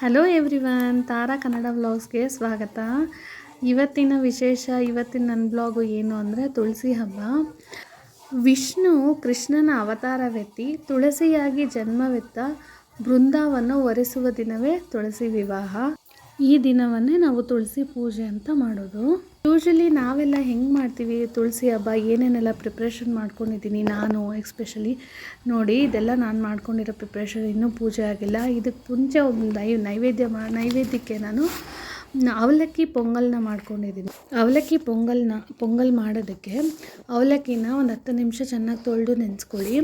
Hello everyone Tara Kannada ವ್ಲಾಗ್ಸ್ಗೆ ಸ್ವಾಗತ. ಇವತ್ತಿನ ವಿಶೇಷ, ಇವತ್ತಿನ ನನ್ನ ಬ್ಲಾಗು ಏನು ಅಂದರೆ ತುಳಸಿ ಹಬ್ಬ. ವಿಷ್ಣು ಕೃಷ್ಣನ ಅವತಾರವೆತ್ತಿ ತುಳಸಿಯಾಗಿ ಜನ್ಮವೆತ್ತ ಬೃಂದಾವನ್ನು ಒರೆಸುವ ದಿನವೇ ತುಳಸಿ ವಿವಾಹ. ಈ ದಿನವನ್ನೇ ನಾವು ತುಳಸಿ ಪೂಜೆ ಅಂತ ಮಾಡೋದು. ಯೂಶಲಿ ನಾವೆಲ್ಲ ಹೆಂಗೆ ಮಾಡ್ತೀವಿ? ತುಳಸಿ ಹಬ್ಬ, ಏನೇನೆಲ್ಲ ಪ್ರಿಪ್ರೇಷನ್ ಮಾಡ್ಕೊಂಡಿದ್ದೀನಿ ನಾನು ಎಕ್ಸ್ಪೆಷಲಿ ನೋಡಿ, ಇದೆಲ್ಲ ನಾನು ಮಾಡ್ಕೊಂಡಿರೋ ಪ್ರಿಪ್ರೇಷನ್ ಇನ್ನೂ ಪೂಜೆ ಆಗಿಲ್ಲ. ಇದಕ್ಕೆ ಮುಂಚೆ ಒಂದು ನೈ, ನೈವೇದ್ಯ ಮಾ, ನೈವೇದ್ಯಕ್ಕೆ ನಾನು ಅವಲಕ್ಕಿ ಪೊಂಗಲ್ನ ಮಾಡ್ಕೊಂಡಿದ್ದೀನಿ. ಅವಲಕ್ಕಿ ಪೊಂಗಲ್ನ, ಪೊಂಗಲ್ ಮಾಡೋದಕ್ಕೆ ಅವಲಕ್ಕಿನ ಒಂದು ಹತ್ತು ನಿಮಿಷ ಚೆನ್ನಾಗಿ ತೊಳೆದು ನೆನೆಸ್ಕೊಳ್ಳಿ.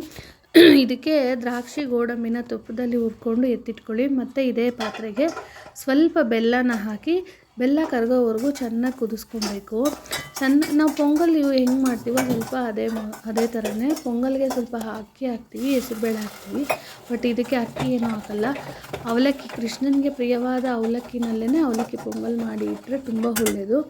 ಇದಕ್ಕೆ ದ್ರಾಕ್ಷಿ ಗೋಡಂಬಿನ ತುಪ್ಪದಲ್ಲಿ ಹುರ್ಕೊಂಡು ಎತ್ತಿಟ್ಕೊಳ್ಳಿ. ಮತ್ತು ಇದೇ ಪಾತ್ರೆಗೆ ಸ್ವಲ್ಪ ಬೆಲ್ಲನ ಹಾಕಿ ಬೆಲ್ಲ ಕರಗೋವರೆಗೂ ಚೆನ್ನಾಗಿ ಕುದಿಸ್ಕೊಬೇಕು. ಚೆನ್ನ, ನಾವು ಪೊಂಗಲ್ ಇವು ಹೆಂಗೆ ಮಾಡ್ತೀವೋ ಸ್ವಲ್ಪ ಅದೇ ಅದೇ ಥರನೇ ಪೊಂಗಲ್ಗೆ ಸ್ವಲ್ಪ ಅಕ್ಕಿ ಹಾಕ್ತೀವಿ ಹೆಸರುಬೇಳೆ ಹಾಕ್ತೀವಿ. ಬಟ್ ಇದಕ್ಕೆ ಅಕ್ಕಿ ಏನೂ ಹಾಕಲ್ಲ. ಅವಲಕ್ಕಿ, ಕೃಷ್ಣನಿಗೆ ಪ್ರಿಯವಾದ ಅವಲಕ್ಕಿನಲ್ಲೇ ಅವಲಕ್ಕಿ ಪೊಂಗಲ್ ಮಾಡಿ ಇಟ್ಟರೆ ತುಂಬ ಒಳ್ಳೆಯದು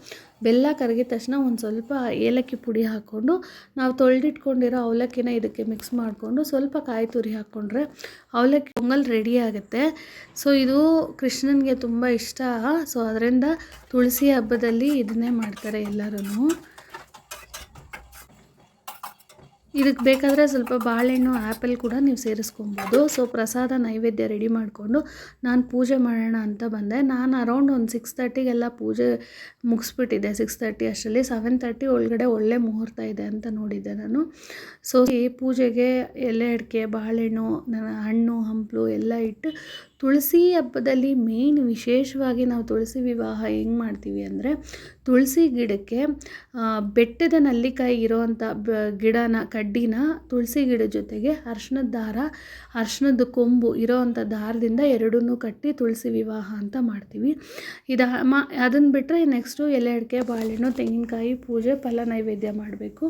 ಬೆಲ್ಲ ಕರಗಿದ ತಕ್ಷಣ ಒಂದು ಸ್ವಲ್ಪ ಏಲಕ್ಕಿ ಪುಡಿ ಹಾಕ್ಕೊಂಡು, ನಾವು ತೊಳೆದಿಟ್ಕೊಂಡಿರೋ ಅವಲಕ್ಕಿನ ಇದಕ್ಕೆ ಮಿಕ್ಸ್ ಮಾಡಿಕೊಂಡು ಸ್ವಲ್ಪ ಕಾಯಿ ತುರಿ ಹಾಕ್ಕೊಂಡ್ರೆ ಅವಲಕ್ಕಿ ಪೊಂಗಲ್ ರೆಡಿ ಆಗುತ್ತೆ. ಸೊ ಇದು ಕೃಷ್ಣನಿಗೆ ತುಂಬ ಇಷ್ಟ. ಸೊ ಅದರಿಂದ ತುಳಸಿ ಹಬ್ಬದಲ್ಲಿ ಇದನ್ನೇ ಮಾಡ್ತಾರೆ ಎಲ್ಲರೂ ಇದಕ್ಕೆ ಬೇಕಾದರೆ ಸ್ವಲ್ಪ ಬಾಳೆಹಣ್ಣು ಆ್ಯಪಲ್ ಕೂಡ ನೀವು ಸೇರಿಸ್ಕೊಬೋದು. ಸೊ ಪ್ರಸಾದ ನೈವೇದ್ಯ ರೆಡಿ ಮಾಡಿಕೊಂಡು ನಾನು ಪೂಜೆ ಮಾಡೋಣ ಅಂತ ಬಂದೆ. ನಾನು ಅರೌಂಡ್ ಒಂದು ಸಿಕ್ಸ್ ತರ್ಟಿಗೆಲ್ಲ ಪೂಜೆ ಮುಗಿಸ್ಬಿಟ್ಟಿದ್ದೆ. ಸಿಕ್ಸ್ ತರ್ಟಿ ಅಷ್ಟರಲ್ಲಿ ಸೆವೆನ್ ತರ್ಟಿ ಒಳಗಡೆ ಒಳ್ಳೆ ಮುಹೂರ್ತ ಇದೆ ಅಂತ ನೋಡಿದ್ದೆ ನಾನು. ಸೊ ಈ ಪೂಜೆಗೆ ಎಲೆ ಅಡಿಕೆ, ಬಾಳೆಹಣ್ಣು ನನ್ನ ಹಣ್ಣು ಹಂಪಲು ಎಲ್ಲ ಇಟ್ಟು ತುಳಸಿ ಹಬ್ಬದಲ್ಲಿ ಮೇನ್ ವಿಶೇಷವಾಗಿ ನಾವು ತುಳಸಿ ವಿವಾಹ ಹೆಂಗೆ ಮಾಡ್ತೀವಿ ಅಂದರೆ ತುಳಸಿ ಗಿಡಕ್ಕೆ ಬೆಟ್ಟದ ನಲ್ಲಿಕಾಯಿ ಇರೋವಂಥ ಗಿಡನ, ಕಡ್ಡಿನ ತುಳಸಿ ಗಿಡದ ಜೊತೆಗೆ ಅರ್ಶಿನದ ದಾರ, ಅರ್ಶಿನದ ಕೊಂಬು ಇರೋವಂಥ ದಾರದಿಂದ ಎರಡನ್ನೂ ಕಟ್ಟಿ ತುಳಸಿ ವಿವಾಹ ಅಂತ ಮಾಡ್ತೀವಿ. ಇದು ಮ ಅದನ್ನು ಬಿಟ್ಟರೆ ನೆಕ್ಸ್ಟು ಎಲೆ ಅಡಿಕೆ ಬಾಳೆಹಣ್ಣು, ತೆಂಗಿನಕಾಯಿ ಪೂಜೆ, ಫಲ ನೈವೇದ್ಯ ಮಾಡಬೇಕು.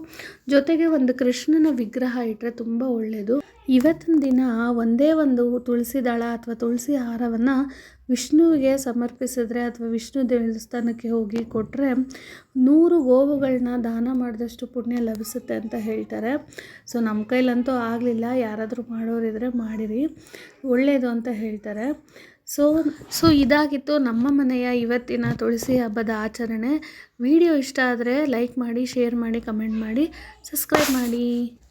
ಜೊತೆಗೆ ಒಂದು ಕೃಷ್ಣನ ವಿಗ್ರಹ ಇಟ್ಟರೆ ತುಂಬ ಒಳ್ಳೆಯದು ಇವತ್ತಿನ ದಿನ ಒಂದೇ ಒಂದು ತುಳಸಿ ದಳ ಅಥವಾ ತುಳಸಿ ಹಾರವನ್ನು ವಿಷ್ಣುವಿಗೆ ಸಮರ್ಪಿಸಿದ್ರೆ ಅಥವಾ ವಿಷ್ಣು ದೇವಸ್ಥಾನಕ್ಕೆ ಹೋಗಿ ಕೊಟ್ಟರೆ ನೂರು ಗೋವುಗಳನ್ನ ದಾನ ಮಾಡಿದಷ್ಟು ಪುಣ್ಯ ಲಭಿಸುತ್ತೆ ಅಂತ ಹೇಳ್ತಾರೆ. ಸೊ ನಮ್ಮ ಕೈಲಂತೂ ಆಗಲಿಲ್ಲ. ಯಾರಾದರೂ ಮಾಡೋರಿದ್ರೆ ಮಾಡಿರಿ. ಒಳ್ಳೆಯದು ಅಂತ ಹೇಳ್ತಾರೆ. ಸೊ ಸೊ ಇದಾಗಿತ್ತು ನಮ್ಮ ಮನೆಯ ಇವತ್ತಿನ ತುಳಸಿ ಹಬ್ಬದ ಆಚರಣೆ. ವಿಡಿಯೋ ಇಷ್ಟ ಆದರೆ ಲೈಕ್ ಮಾಡಿ, ಶೇರ್ ಮಾಡಿ, ಕಮೆಂಟ್ ಮಾಡಿ, ಸಬ್ಸ್ಕ್ರೈಬ್ ಮಾಡಿ.